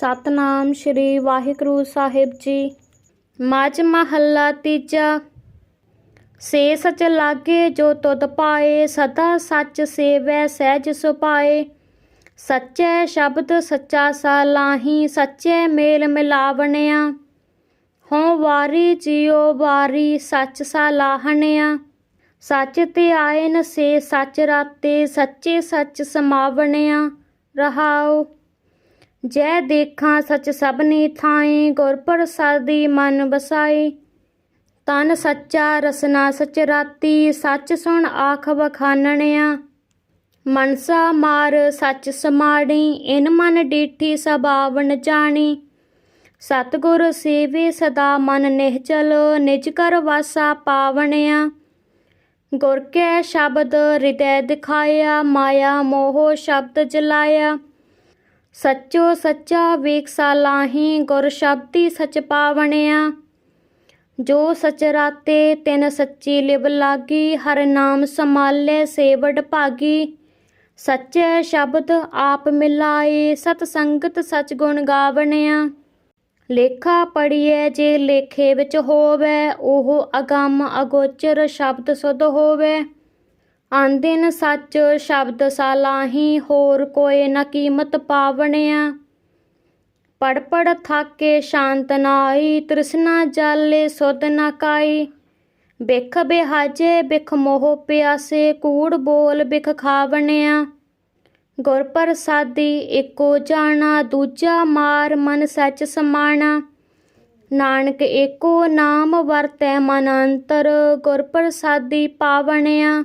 ਸਤਨਾਮ ਸ੍ਰੀ ਵਾਹਿਗੁਰੂ ਸਾਹਿਬ ਜੀ। ਮਜ ਮਹੱਲਾ ਤੀਜਾ। ਸੇ ਸਚ ਲਾਗੇ ਜੋ ਤੁਧ ਪਾਏ, ਸਦਾ ਸੱਚ ਸੇਵੈ, ਸਹਿਜ ਸੁਪਾਏ ਸੱਚੇ ਸ਼ਬਦ ਸੱਚਾ ਸਾਲਾਹੀ ਸੱਚੇ ਮੇਲ ਮਿਲਾਵਣਿਆ। ਹੋ ਵਾਰੀ ਜਿਉ ਵਾਰੀ, ਸੱਚ ਸਾਲਾਹਣਿਆ ਸੱਚ ਤੇ ਆਇਨ ਸੇ ਸੱਚ ਰਾਤੇ, ਸੱਚੇ ਸੱਚ ਸਮਾਵਣਿਆ। ਰਹਾਓ ਜੈ ਦੇਖਾਂ ਸੱਚ ਸਭਨੀ ਥਾਈ, ਗੁਰ ਪ੍ਰਸਾਦੀ ਮਨ ਬਸਾਈ ਤਨ ਸੱਚਾ, ਰਸਨਾ ਸਚ ਰਾਤੀ, ਸੱਚ ਸੁਣ ਆਖ ਵਖਾਨਣਿਆ। ਮਨਸਾ ਮਾਰ ਸੱਚ ਸਮਾੜੀ, ਇਨ ਮਨ ਡੀਠੀ ਸਬਾਵਣ ਜਾਣੀ। ਸਤਿਗੁਰ ਸੇਵੇ ਸਦਾ ਮਨ ਨਿਹਚਲ, ਨਿਜ ਕਰ ਵਾਸਾ ਪਾਵਣਿਆ। ਗੁਰ ਕੈ ਸ਼ਬਦ, ਹਿਰਦੈ ਦਿਖਾਇਆ, ਮਾਇਆ ਮੋਹ ਸ਼ਬਦ ਜਲਾਇਆ। ਸੱਚੋ ਸੱਚਾ ਵੇਖ ਸਾਲਾਹੀ ਗੁਰ ਸ਼ਬਦੀ ਸਚ ਪਾਵਣਿਆ। ਜੋ ਸਚ ਰਾਤੇ, ਤਿਨ ਸੱਚੀ ਲਿਵ ਲਾਗੀ, ਹਰ ਨਾਮ ਸਮਾਲੇ ਸੇਵੜ ਭਾਗੀ। ਸੱਚੇ ਸ਼ਬਦ ਆਪ ਮਿਲਾਏ, ਸਤ ਸੰਗਤ ਸਚ ਗੁਣ ਗਾਵਣਿਆ। ਲੇਖਾ ਪੜੀਐ ਜੇ ਲੇਖੇ ਵਿੱਚ ਹੋਵੇ, ਉਹ ਅਗੰਮ ਅਗੋਚਰ ਸ਼ਬਦ ਸੁਧ ਹੋਵੇ। ਆਂਦਿਨ ਸੱਚ ਸ਼ਬਦ ਸਾਲਾਹੀ, ਹੋਰ ਕੋਏ ਨ ਕੀਮਤ ਪਾਵਣਿਆ। ਪੜ ਪੜ ਥਾਕੇ ਸ਼ਾਂਤ ਨਾਈ ਤ੍ਰਿਸ਼ਨਾ ਜਾਲੇ ਸੁਧ ਨਾ ਕਾਈ ਬਿਖ ਬਿਹਾਜੇ ਬਿਖ ਮੋਹ ਪਿਆਸੇ, ਕੂੜ ਬੋਲ ਬਿਖ ਖਾਵਣਿਆ। ਗੁਰ ਪ੍ਰਸਾਦੀ ਏਕੋ ਜਾਣਾ, ਦੂਜਾ ਮਾਰ ਮਨ ਸੱਚ ਸਮਾਣਾ। ਨਾਨਕ ਏਕੋ ਨਾਮ ਵਰਤੈ ਮਨ ਅੰਤਰ ਗੁਰ ਪ੍ਰਸਾਦੀ ਪਾਵਣਿਆ।